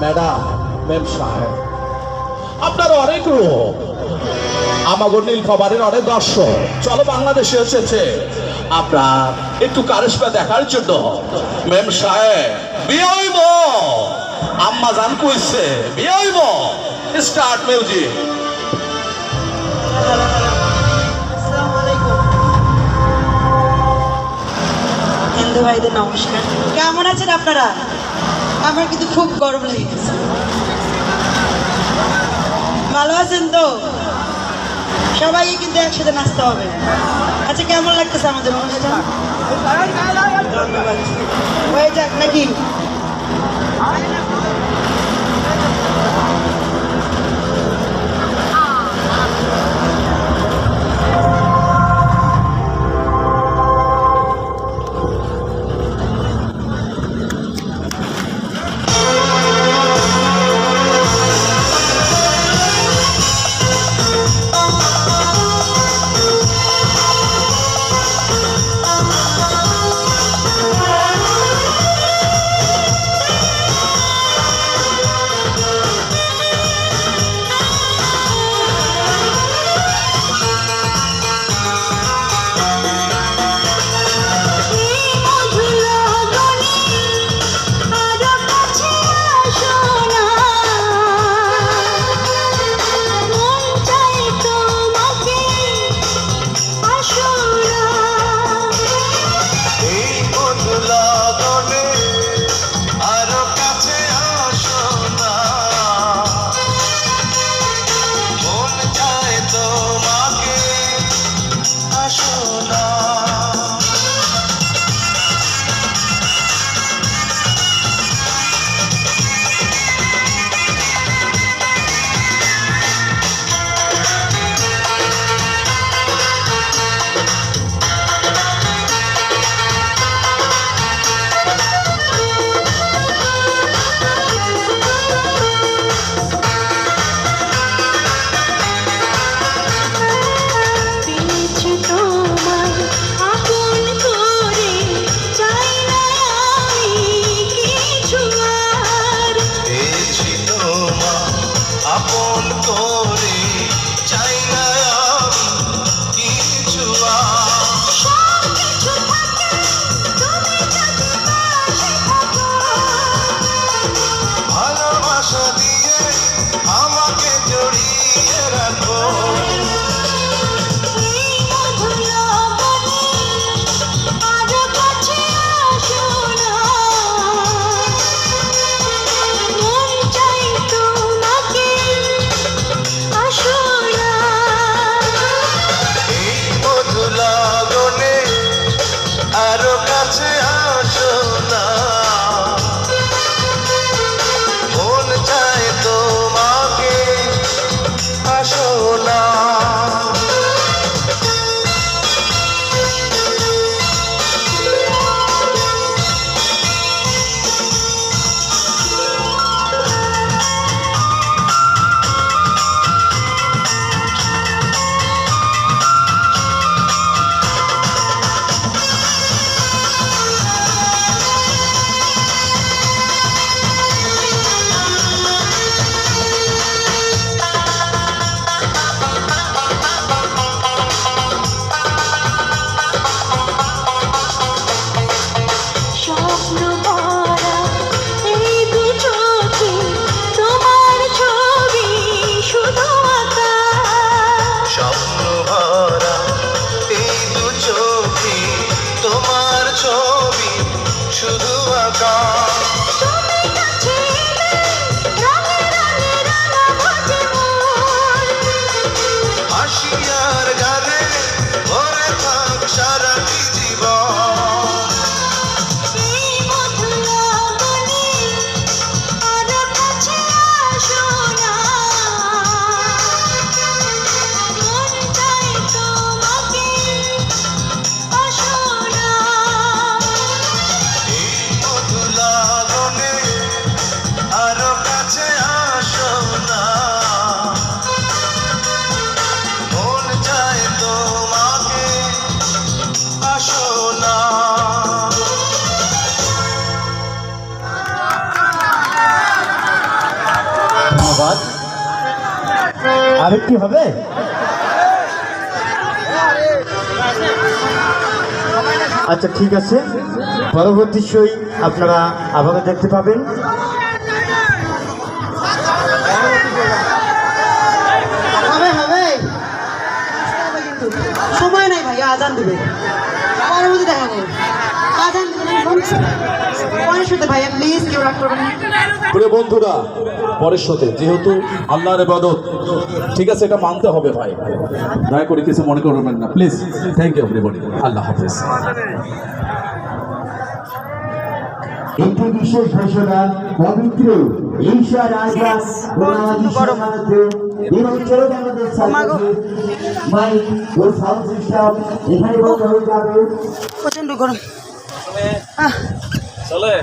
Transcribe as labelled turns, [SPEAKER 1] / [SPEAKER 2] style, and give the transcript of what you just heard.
[SPEAKER 1] Madam মেম সাহেব। আপনার অনেক রূপ আমাগো নীলফামারের অনেক দর্শক। চলো বাংলাদেশে এসেছে। আপনার একটু কারিশমা দেখার জন্য। মেম সাহেব আম্মা জান কইছে বিয়ে স্টার্ট মিউজিক।
[SPEAKER 2] ভাইদের নমস্কার। কেমন আছেন আপনারা? আমার কিন্তু খুব গরম লেগে গেছে ভালো আছেন তো? সবাই কিন্তু একসাথে নাচতে হবে। আচ্ছা কেমন লাগতেছে আমাদের অনুষ্ঠান হয়ে যাক নাকি?
[SPEAKER 3] আরেকটি হবে? আচ্ছা ঠিক আছে। পরবর্তী সই আপনারা আবারও দেখতে পাবেন।
[SPEAKER 4] সময় নাই ভাই আজান দেবে। মধ্যে দেখা
[SPEAKER 1] প্রিয় বন্ধুরা পরের সাথে যেহেতু আল্লাহর ইবাদত ঠিক আছে এটা মানতে হবে ভাই। দয়া করে কিছু মনে করবেন না প্লিজ থ্যাংক ইউ এভরিবডি আল্লাহ হাফেজ।
[SPEAKER 3] একটি বিশেষ ঘোষণা পবিত্র ঈশার আজাদ এবং চলে আমাদের মাইক ও সাউন্ড সিস্টেম। এখানে বন্ধ হয়ে যাবে।
[SPEAKER 4] প্রচণ্ড গরম।
[SPEAKER 1] চলে।